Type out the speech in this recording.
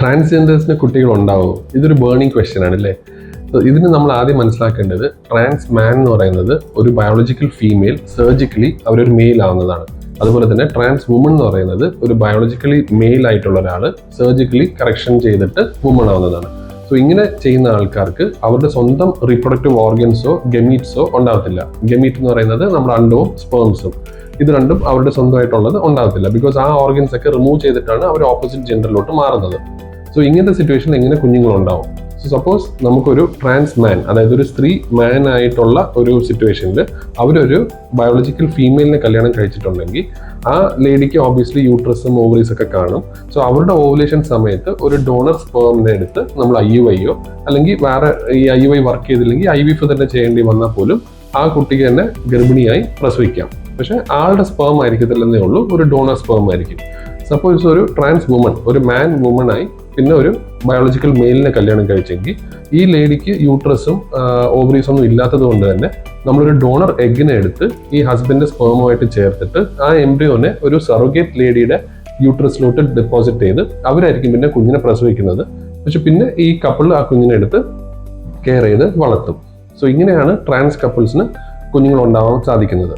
ട്രാൻസ്ജെൻഡേഴ്സിന് കുട്ടികൾ ഉണ്ടാവുമോ ഇതൊരു ബേണിംഗ് ക്വസ്റ്റ്യൻ ആണ് അല്ലേ? ഇതിന് നമ്മൾ ആദ്യം മനസ്സിലാക്കേണ്ടത് ട്രാൻസ് മാൻ എന്ന് പറയുന്നത് ഒരു ബയോളജിക്കൽ ഫീമെയിൽ സർജിക്കലി അവരൊരു മെയിൽ ആവുന്നതാണ്. അതുപോലെ തന്നെ ട്രാൻസ് വുമൺ എന്ന് പറയുന്നത് ഒരു ബയോളജിക്കലി മെയിൽ ആയിട്ടുള്ള ഒരാൾ സർജിക്കലി കറക്ഷൻ ചെയ്തിട്ട് വുമൺ ആവുന്നതാണ്. സോ ഇങ്ങനെ ചെയ്യുന്ന ആൾക്കാർക്ക് അവരുടെ സ്വന്തം റീപ്രൊഡക്റ്റീവ് ഓർഗൻസോ ഗമീറ്റ്സോ ഉണ്ടാകത്തില്ല ഗമീറ്റ് എന്ന് പറയുന്നത് നമ്മുടെ അണ്ടവും സ്പേംസും ഇത് രണ്ടും അവരുടെ സ്വന്തമായിട്ടുള്ളത് ഉണ്ടാകത്തില്ല ബിക്കോസ് ആ ഓർഗൻസ് ഒക്കെ റിമൂവ് ചെയ്തിട്ടാണ് അവർ ഓപ്പോസിറ്റ് ജെൻഡറിലോട്ട് മാറുന്നത്. സോ ഇങ്ങനത്തെ സിറ്റുവേഷനിൽ എങ്ങനെ കുഞ്ഞുങ്ങളുണ്ടാവും? സോ സപ്പോസ് നമുക്കൊരു ട്രാൻസ് മാൻ അതായത് ഒരു സ്ത്രീ മാൻ ആയിട്ടുള്ള ഒരു സിറ്റുവേഷനിൽ അവരൊരു ബയോളജിക്കൽ ഫീമെയിലിനെ കല്യാണം കഴിച്ചിട്ടുണ്ടെങ്കിൽ ആ ലേഡിക്ക് ഓബിയസ്ലി യൂട്രസും ഓവറീസ് ഒക്കെ കാണും. സോ അവരുടെ ഓവുലേഷൻ സമയത്ത് ഒരു ഡോണർ സ്പേമിനെ എടുത്ത് നമ്മൾ ഐ യു ഐയോ അല്ലെങ്കിൽ വേറെ ഈ ഐ യു ഐ വർക്ക് ചെയ്തില്ലെങ്കിൽ ഐ വി എഫ് തന്നെ ചെയ്യേണ്ടി വന്നാൽ പോലും ആ കുട്ടിക്ക് തന്നെ ഗർഭിണിയായി പ്രസവിക്കാം. പക്ഷെ ആളുടെ സ്പേം ആയിരിക്കത്തില്ലെന്നേ ഉള്ളൂ ഒരു ഡോണർ സ്പേം ആയിരിക്കും. സപ്പോസ് ഒരു ട്രാൻസ് വുമൺ ഒരു മാൻ വുമൺ ആയി പിന്നെ ഒരു ബയോളജിക്കൽ മെയിലിനെ കല്യാണം കഴിച്ചെങ്കിൽ ഈ ലേഡിക്ക് യൂട്രസും ഓവറീസും ഒന്നും ഇല്ലാത്തത് കൊണ്ട് തന്നെ നമ്മളൊരു ഡോണർ എഗ്ഗിനെ എടുത്ത് ഈ ഹസ്ബൻഡ് സ്പേമുമായിട്ട് ചേർത്തിട്ട് ആ എംബ്രിയോനെ ഒരു സറോഗേറ്റ് ലേഡിയുടെ യൂട്രസിലോട്ട് ഡെപ്പോസിറ്റ് ചെയ്ത് അവരായിരിക്കും പിന്നെ കുഞ്ഞിനെ പ്രസവിക്കുന്നത്. പക്ഷെ പിന്നെ ഈ കപ്പിൾ ആ കുഞ്ഞിനെ എടുത്ത് കെയർ ചെയ്ത് വളർത്തും. സോ ഇങ്ങനെയാണ് ട്രാൻസ് കപ്പിൾസിന് കുഞ്ഞുങ്ങൾ ഉണ്ടാവാൻ സാധിക്കുന്നത്.